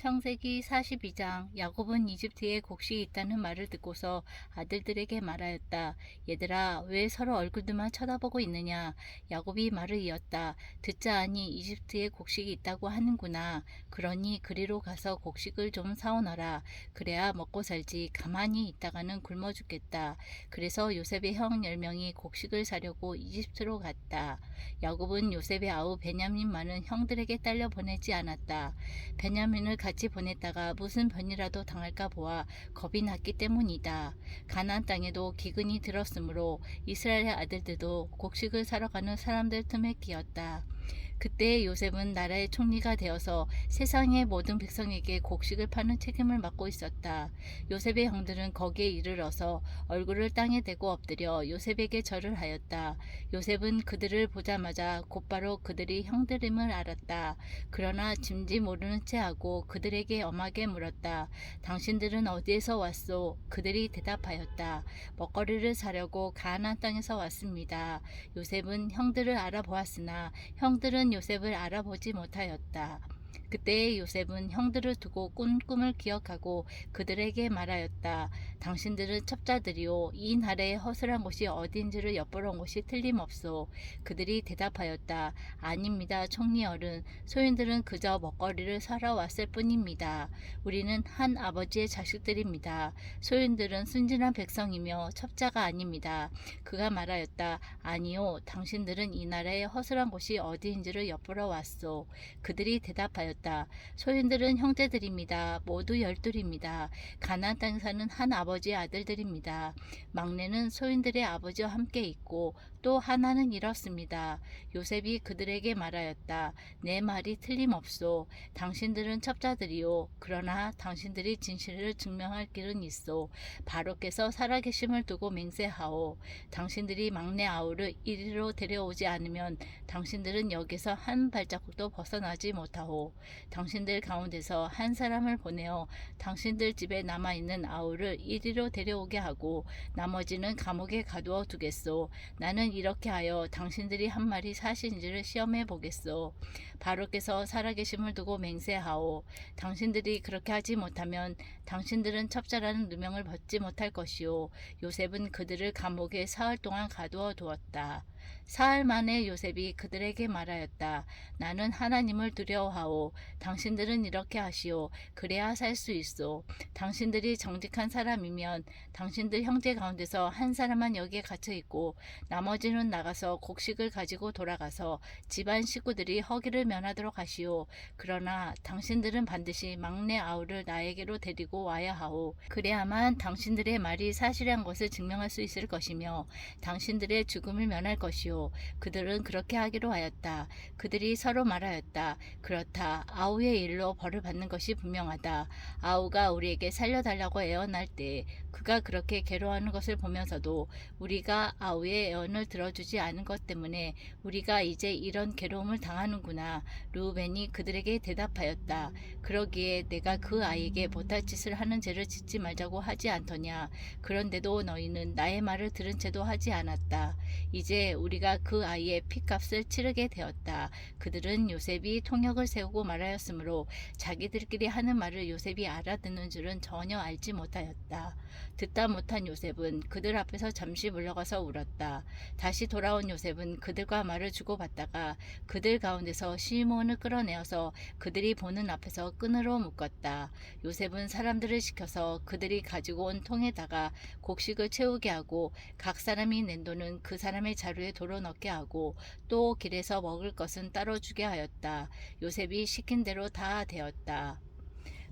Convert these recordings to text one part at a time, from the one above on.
창세기 42장 야곱은 이집트에 곡식이 있다는 말을 듣고서 아들들에게 말하였다. 얘들아 왜 서로 얼굴들만 쳐다보고 있느냐. 야곱이 말을 이었다. 듣자 하니 이집트에 곡식이 있다고 하는구나. 그러니 그리로 가서 곡식을 좀 사오너라. 그래야 먹고 살지 가만히 있다가는 굶어 죽겠다. 그래서 요셉의 형 10명이 곡식을 사려고 이집트로 갔다. 야곱은 요셉의 아우 베냐민만은 형들에게 딸려 보내지 않았다. 베냐민을 같이 보냈다가 무슨 변이라도 당할까 보아 겁이 났기 때문이다. 가나안 땅에도 기근이 들었으므로 이스라엘의 아들들도 곡식을 사러 가는 사람들 틈에 끼었다. 그때 요셉은 나라의 총리가 되어서 세상의 모든 백성에게 곡식을 파는 책임을 맡고 있었다. 요셉의 형들은 거기에 이르러서 얼굴을 땅에 대고 엎드려 요셉에게 절을 하였다. 요셉은 그들을 보자마자 곧바로 그들이 형들임을 알았다. 그러나 짐지 모르는 채 하고 그들에게 엄하게 물었다. 당신들은 어디에서 왔소? 그들이 대답하였다. 먹거리를 사려고 가나안 땅에서 왔습니다. 요셉은 형들을 알아보았으나 형 들은 요셉을 알아보지 못하였다. 그때 요셉은 형들을 두고 꾼 꿈을 기억하고 그들에게 말하였다. 당신들은 첩자들이요. 이 나라의 허술한 곳이 어딘지를 엿보러 온 곳이 틀림없소. 그들이 대답하였다. 아닙니다, 총리 어른. 소인들은 그저 먹거리를 사러 왔을 뿐입니다. 우리는 한 아버지의 자식들입니다. 소인들은 순진한 백성이며 첩자가 아닙니다. 그가 말하였다. 아니요, 당신들은 이 나라의 허술한 곳이 어디인지를 엿보러 왔소. 그들이 대답하였다. 소인들은 형제들입니다. 모두 열둘입니다. 가나안 땅에 사는 한 아버지의 아들들입니다. 막내는 소인들의 아버지와 함께 있고 또 하나는 이렇습니다. 요셉이 그들에게 말하였다. 내 말이 틀림없소. 당신들은 첩자들이요. 그러나 당신들이 진실을 증명할 길은 있소. 바로께서 살아계심을 두고 맹세하오. 당신들이 막내 아우를 이리로 데려오지 않으면 당신들은 여기서 한 발자국도 벗어나지 못하오. 당신들 가운데서 한 사람을 보내어 당신들 집에 남아있는 아우를 이리로 데려오게 하고 나머지는 감옥에 가두어 두겠소. 나는 이렇게 하여 당신들이 한 말이 사실인지를 시험해 보겠소. 바로께서 살아계심을 두고 맹세하오. 당신들이 그렇게 하지 못하면 당신들은 첩자라는 누명을 벗지 못할 것이요. 요셉은 그들을 감옥에 사흘 동안 가두어 두었다. 사흘 만에 요셉이 그들에게 말하였다. 나는 하나님을 두려워하오. 당신들은 이렇게 하시오. 그래야 살 수 있소. 당신들이 정직한 사람이면 당신들 형제 가운데서 한 사람만 여기에 갇혀 있고 나머지는 나가서 곡식을 가지고 돌아가서 집안 식구들이 허기를 면하도록 하시오. 그러나 당신들은 반드시 막내 아우를 나에게로 데리고 와야 하오. 그래야만 당신들의 말이 사실한 것을 증명할 수 있을 것이며 당신들의 죽음을 면할 것이오. 그들은 그렇게 하기로 하였다. 그들이 서로 말하였다. 그렇다. 아우의 일로 벌을 받는 것이 분명하다. 아우가 우리에게 살려달라고 애원할 때 그가 그렇게 괴로워하는 것을 보면서도 우리가 아우의 애원을 들어주지 않은 것 때문에 우리가 이제 이런 괴로움을 당하는구나. 루벤이 그들에게 대답하였다. 그러기에 내가 그 아이에게 못할 짓을 하는 죄를 짓지 말자고 하지 않더냐. 그런데도 너희는 나의 말을 들은 채도 하지 않았다. 이제 우리 가 그 아이의 피값을 치르게 되었다. 그들은 요셉이 통역을 세우고 말하였으므로 자기들끼리 하는 말을 요셉이 알아듣는 줄은 전혀 알지 못하였다. 듣다 못한 요셉은 그들 앞에서 잠시 물러가서 울었다. 다시 돌아온 요셉은 그들과 말을 주고받다가 그들 가운데서 시몬을 끌어내어서 그들이 보는 앞에서 끈으로 묶었다. 요셉은 사람들을 시켜서 그들이 가지고 온 통에다가 곡식을 채우게 하고 각 사람이 낸 돈은 그 사람의 자루에 도로 넣게 하고 또 길에서 먹을 것은 따로 주게 하였다. 요셉이 시킨 대로 다 되었다.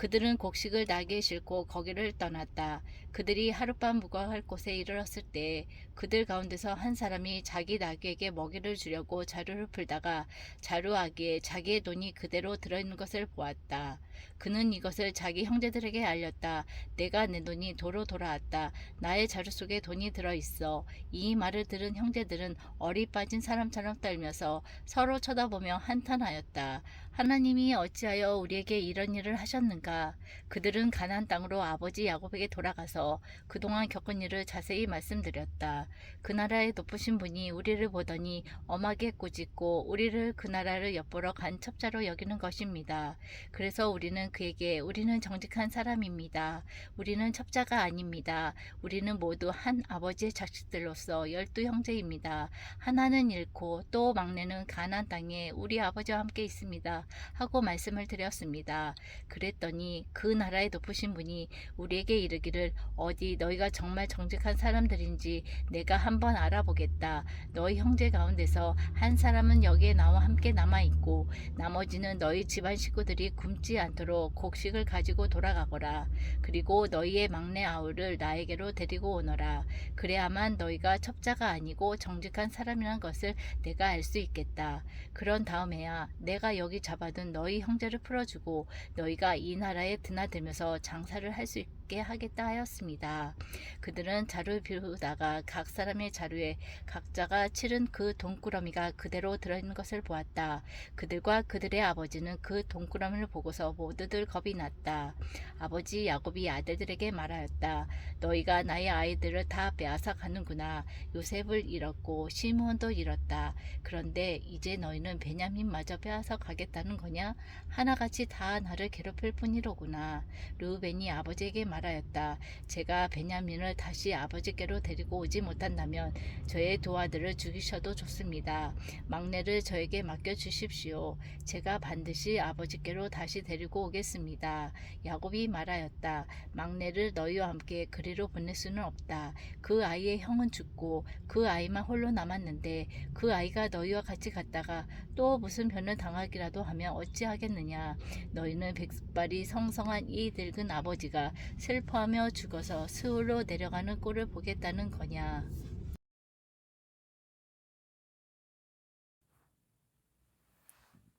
그들은 곡식을 나귀에 싣고 거기를 떠났다. 그들이 하룻밤 묵어할 곳에 이르렀을 때 그들 가운데서 한 사람이 자기 나귀에게 먹이를 주려고 자루를 풀다가 자루 아기에 자기의 돈이 그대로 들어있는 것을 보았다. 그는 이것을 자기 형제들에게 알렸다. 내가 내 돈이 도로 돌아왔다. 나의 자루 속에 돈이 들어있어. 이 말을 들은 형제들은 어리 빠진 사람처럼 떨면서 서로 쳐다보며 한탄하였다. 하나님이 어찌하여 우리에게 이런 일을 하셨는가? 그들은 가나안 땅으로 아버지 야곱에게 돌아가서 그동안 겪은 일을 자세히 말씀드렸다. 그 나라의 높으신 분이 우리를 보더니 엄하게 꾸짖고 우리를 그 나라를 엿보러 간 첩자로 여기는 것입니다. 그래서 우리는 그에게 우리는 정직한 사람입니다. 우리는 첩자가 아닙니다. 우리는 모두 한 아버지의 자식들로서 열두 형제입니다. 하나는 잃고 또 막내는 가나안 땅에 우리 아버지와 함께 있습니다. 하고 말씀을 드렸습니다. 그랬더니 그 나라의 높으신 분이 우리에게 이르기를 어디 너희가 정말 정직한 사람들인지 내가 한번 알아보겠다. 너희 형제 가운데서 한 사람은 여기에 나와 함께 남아 있고 나머지는 너희 집안 식구들이 굶지 않도록 곡식을 가지고 돌아가거라. 그리고 너희의 막내 아우를 나에게로 데리고 오너라. 그래야만 너희가 첩자가 아니고 정직한 사람이란 것을 내가 알 수 있겠다. 그런 다음에야 내가 여기 잡아둔 너희 형제를 풀어주고 너희가 이 나라에 드나들면서 장사를 할 수 있 게 하겠다 하였습니다. 그들은 자루를 비우다가 각 사람의 자루에 각자가 치른 그 돈꾸러미가 그대로 들어있는 것을 보았다. 그들과 그들의 아버지는 그 돈꾸러미를 보고서 모두들 겁이 났다. 아버지 야곱이 아들들에게 말하였다. 너희가 나의 아이들을 다 빼앗아 가는구나. 요셉을 잃었고 시므온도 잃었다. 그런데 이제 너희는 베냐민마저 빼앗아 가겠다는 거냐? 하나같이 다 나를 괴롭힐 뿐이로구나. 르우벤이 아버지에게 말 하였다. 제가 베냐민을 다시 아버지께로 데리고 오지 못한다면 저의 두 아들을 죽이셔도 좋습니다. 막내를 저에게 맡겨 주십시오. 제가 반드시 아버지께로 다시 데리고 오겠습니다. 야곱이 말하였다. 막내를 너희와 함께 그리로 보낼 수는 없다. 그 아이의 형은 죽고 그 아이만 홀로 남았는데 그 아이가 너희와 같이 갔다가 또 무슨 변을 당하기라도 하면 어찌하겠느냐. 너희는 백발이 성성한 이 늙은 아버지가 슬퍼하며 죽어서 스울로 내려가는 꼴을 보겠다는 거냐.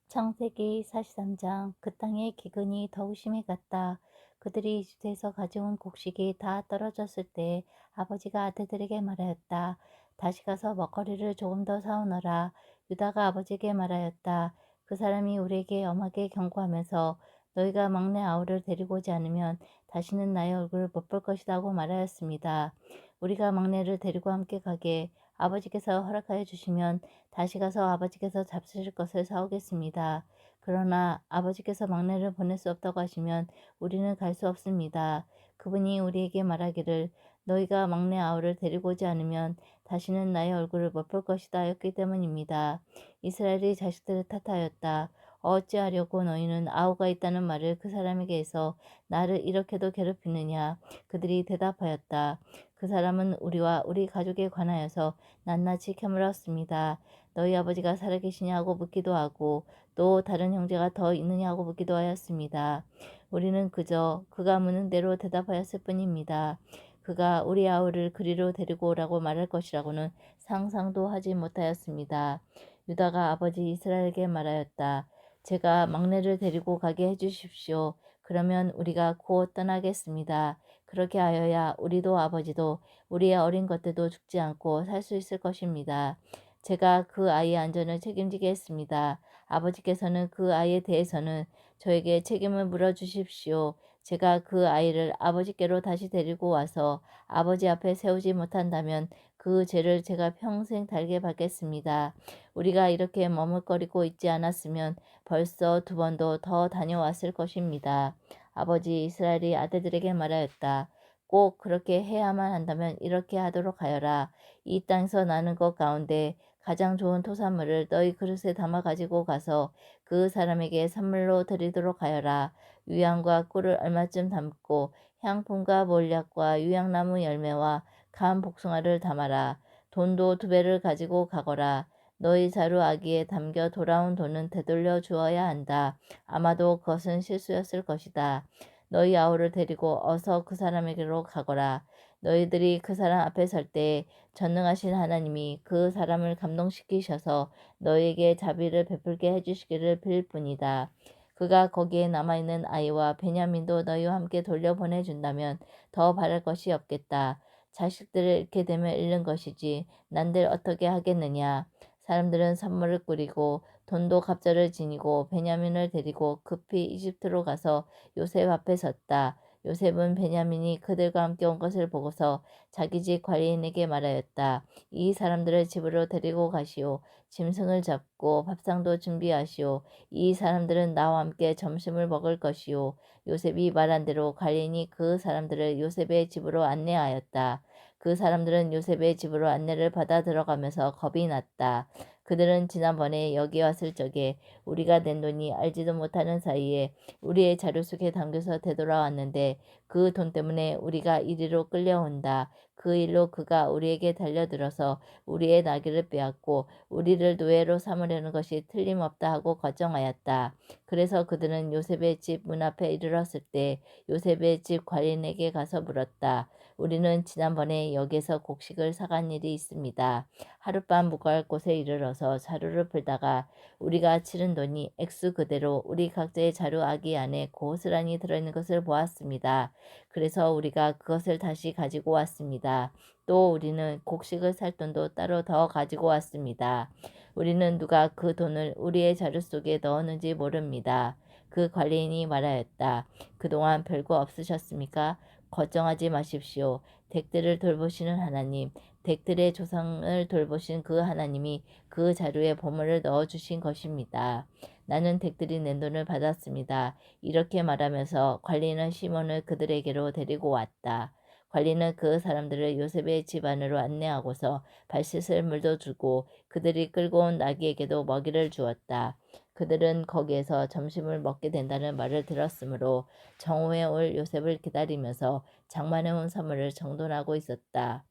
창세기 43장 그 땅의 기근이 더욱 심해갔다. 그들이 이집트에서 가져온 곡식이 다 떨어졌을 때 아버지가 아들들에게 말하였다. 다시 가서 먹거리를 조금 더 사오너라. 유다가 아버지에게 말하였다. 그 사람이 우리에게 엄하게 경고하면서 너희가 막내 아우를 데리고 오지 않으면 다시는 나의 얼굴을 못 볼 것이다 고 말하였습니다. 우리가 막내를 데리고 함께 가게 아버지께서 허락하여 주시면 다시 가서 아버지께서 잡수실 것을 사오겠습니다. 그러나 아버지께서 막내를 보낼 수 없다고 하시면 우리는 갈 수 없습니다. 그분이 우리에게 말하기를 너희가 막내 아우를 데리고 오지 않으면 다시는 나의 얼굴을 못 볼 것이다 하였기 때문입니다. 이스라엘이 자식들을 탓하였다. 어찌하려고 너희는 아우가 있다는 말을 그 사람에게 해서 나를 이렇게도 괴롭히느냐? 그들이 대답하였다. 그 사람은 우리와 우리 가족에 관하여서 낱낱이 캐물었습니다. 너희 아버지가 살아계시냐고 묻기도 하고 또 다른 형제가 더 있느냐고 묻기도 하였습니다. 우리는 그저 그가 묻는 대로 대답하였을 뿐입니다. 그가 우리 아우를 그리로 데리고 오라고 말할 것이라고는 상상도 하지 못하였습니다. 유다가 아버지 이스라엘에게 말하였다. 제가 막내를 데리고 가게 해주십시오. 그러면 우리가 곧 떠나겠습니다. 그렇게 하여야 우리도 아버지도 우리의 어린 것들도 죽지 않고 살 수 있을 것입니다. 제가 그 아이의 안전을 책임지겠습니다. 아버지께서는 그 아이에 대해서는 저에게 책임을 물어 주십시오. 제가 그 아이를 아버지께로 다시 데리고 와서 아버지 앞에 세우지 못한다면 그 죄를 제가 평생 달게 받겠습니다. 우리가 이렇게 머뭇거리고 있지 않았으면 벌써 두 번도 더 다녀왔을 것입니다. 아버지 이스라엘이 아들들에게 말하였다. 꼭 그렇게 해야만 한다면 이렇게 하도록 하여라. 이 땅에서 나는 것 가운데 가장 좋은 토산물을 너희 그릇에 담아 가지고 가서 그 사람에게 선물로 드리도록 하여라. 유향과 꿀을 얼마쯤 담고 향품과 몰약과 유향나무 열매와 간 복숭아를 담아라. 돈도 두 배를 가지고 가거라. 너희 자루 아기에 담겨 돌아온 돈은 되돌려 주어야 한다. 아마도 그것은 실수였을 것이다. 너희 아우를 데리고 어서 그 사람에게로 가거라. 너희들이 그 사람 앞에 설 때 전능하신 하나님이 그 사람을 감동시키셔서 너희에게 자비를 베풀게 해주시기를 빌 뿐이다. 그가 거기에 남아있는 아이와 베냐민도 너희와 함께 돌려보내준다면 더 바랄 것이 없겠다. 자식들을 잃게 되면 잃는 것이지 난들 어떻게 하겠느냐. 사람들은 선물을 꾸리고 돈도 갑자를 지니고 베냐민을 데리고 급히 이집트로 가서 요셉 앞에 섰다. 요셉은 베냐민이 그들과 함께 온 것을 보고서 자기 집 관리인에게 말하였다. 이 사람들을 집으로 데리고 가시오. 짐승을 잡고 밥상도 준비하시오. 이 사람들은 나와 함께 점심을 먹을 것이오. 요셉이 말한 대로 관리인이 그 사람들을 요셉의 집으로 안내하였다. 그 사람들은 요셉의 집으로 안내를 받아 들어가면서 겁이 났다. 그들은 지난번에 여기 왔을 적에 우리가 낸 돈이 알지도 못하는 사이에 우리의 자료 속에 담겨서 되돌아왔는데 그 돈 때문에 우리가 이리로 끌려온다. 그 일로 그가 우리에게 달려들어서 우리의 나귀를 빼앗고 우리를 노예로 삼으려는 것이 틀림없다 하고 걱정하였다. 그래서 그들은 요셉의 집 문 앞에 이르렀을 때 요셉의 집 관리인에게 가서 물었다. 우리는 지난번에 여기에서 곡식을 사간 일이 있습니다. 하룻밤 묵을 곳에 이르러서 자루를 풀다가 우리가 치른 돈이 액수 그대로 우리 각자의 자루 아기 안에 고스란히 들어있는 것을 보았습니다. 그래서 우리가 그것을 다시 가지고 왔습니다. 또 우리는 곡식을 살 돈도 따로 더 가지고 왔습니다. 우리는 누가 그 돈을 우리의 자루 속에 넣었는지 모릅니다. 그 관리인이 말하였다. 그동안 별거 없으셨습니까? 걱정하지 마십시오. 댁들을 돌보시는 하나님, 댁들의 조상을 돌보신 그 하나님이 그 자루에 보물을 넣어주신 것입니다. 나는 댁들이 낸 돈을 받았습니다. 이렇게 말하면서 관리는 시몬을 그들에게로 데리고 왔다. 관리는 그 사람들을 요셉의 집 안으로 안내하고서 발 씻을 물도 주고 그들이 끌고 온 나귀에게도 먹이를 주었다. 그들은 거기에서 점심을 먹게 된다는 말을 들었으므로 정오에 올 요셉을 기다리면서 장만해 온 선물을 정돈하고 있었다.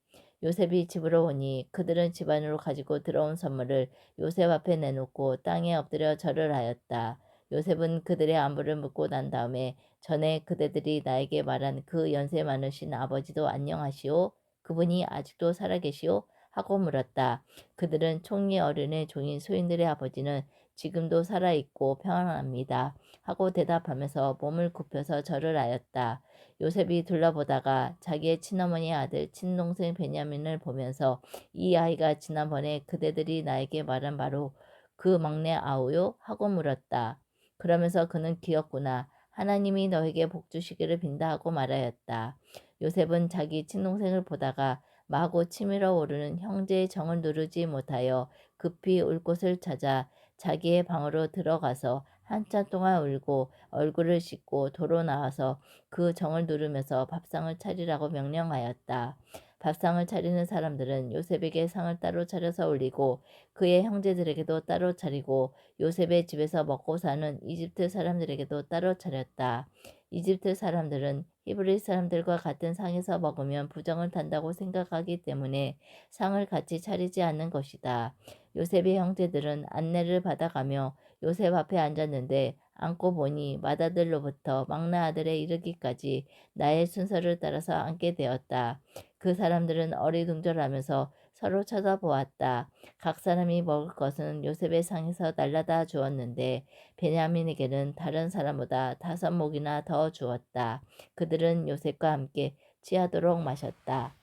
요셉이 집으로 오니 그들은 집 안으로 가지고 들어온 선물을 요셉 앞에 내놓고 땅에 엎드려 절을 하였다. 요셉은 그들의 안부를 묻고 난 다음에 전에 그대들이 나에게 말한 그 연세 많으신 아버지도 안녕하시오? 그분이 아직도 살아계시오? 하고 물었다. 그들은 총리 어른의 종인 소인들의 아버지는 지금도 살아있고 평안합니다. 하고 대답하면서 몸을 굽혀서 절을 하였다. 요셉이 둘러보다가 자기의 친어머니 아들 친동생 베냐민을 보면서 이 아이가 지난번에 그대들이 나에게 말한 바로 그 막내 아우요? 하고 물었다. 그러면서 그는 기었구나. 하나님이 너에게 복 주시기를 빈다 하고 말하였다. 요셉은 자기 친동생을 보다가 마구 치밀어 오르는 형제의 정을 누르지 못하여 급히 울 곳을 찾아 자기의 방으로 들어가서 한참 동안 울고 얼굴을 씻고 도로 나와서 그 정을 누르면서 밥상을 차리라고 명령하였다. 밥상을 차리는 사람들은 요셉에게 상을 따로 차려서 올리고 그의 형제들에게도 따로 차리고 요셉의 집에서 먹고 사는 이집트 사람들에게도 따로 차렸다. 이집트 사람들은 히브리 사람들과 같은 상에서 먹으면 부정을 탄다고 생각하기 때문에 상을 같이 차리지 않는 것이다. 요셉의 형제들은 안내를 받아가며 요셉 앞에 앉았는데 앉고 보니 맏아들로부터 막내아들에 이르기까지 나의 순서를 따라서 앉게 되었다. 그 사람들은 어리둥절하면서 서로 쳐다보았다. 각 사람이 먹을 것은 요셉의 상에서 날라다 주었는데 베냐민에게는 다른 사람보다 다섯 목이나 더 주었다. 그들은 요셉과 함께 취하도록 마셨다.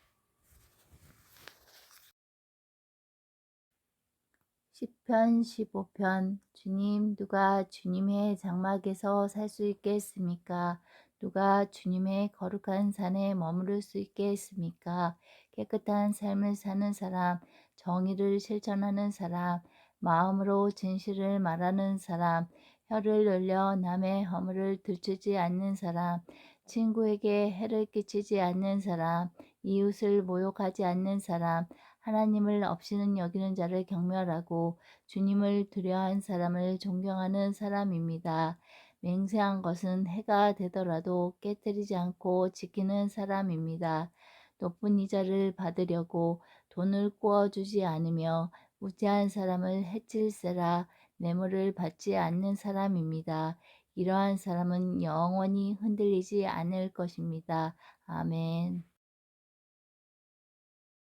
시편 15편 주님 누가 주님의 장막에서 살 수 있겠습니까? 누가 주님의 거룩한 산에 머무를 수 있겠습니까? 깨끗한 삶을 사는 사람, 정의를 실천하는 사람, 마음으로 진실을 말하는 사람, 혀를 늘려 남의 허물을 들추지 않는 사람, 친구에게 해를 끼치지 않는 사람, 이웃을 모욕하지 않는 사람, 하나님을 없이는 여기는 자를 경멸하고 주님을 두려워한 사람을 존경하는 사람입니다. 맹세한 것은 해가 되더라도 깨뜨리지 않고 지키는 사람입니다. 높은 이자를 받으려고 돈을 꾸어주지 않으며 무지한 사람을 해칠세라 뇌물을 받지 않는 사람입니다. 이러한 사람은 영원히 흔들리지 않을 것입니다. 아멘.